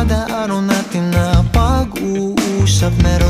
Dumadaan natin na pag-uusap Meron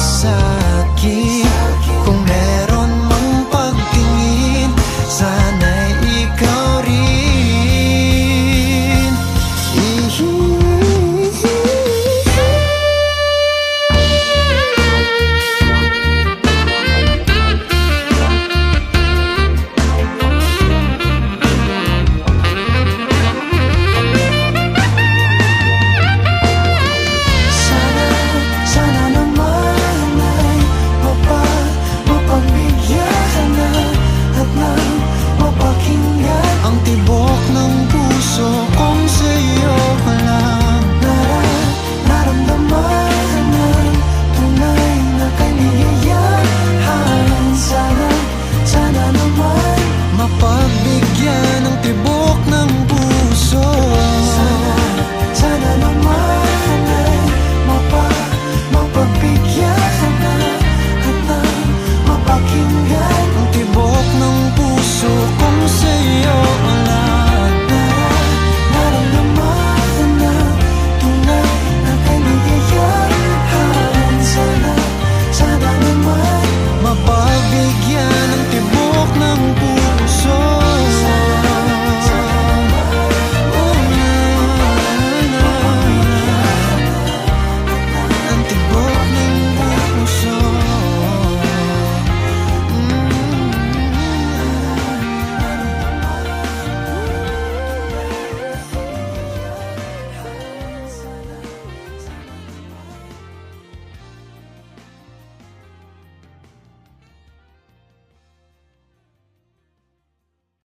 sa akin. Kung meron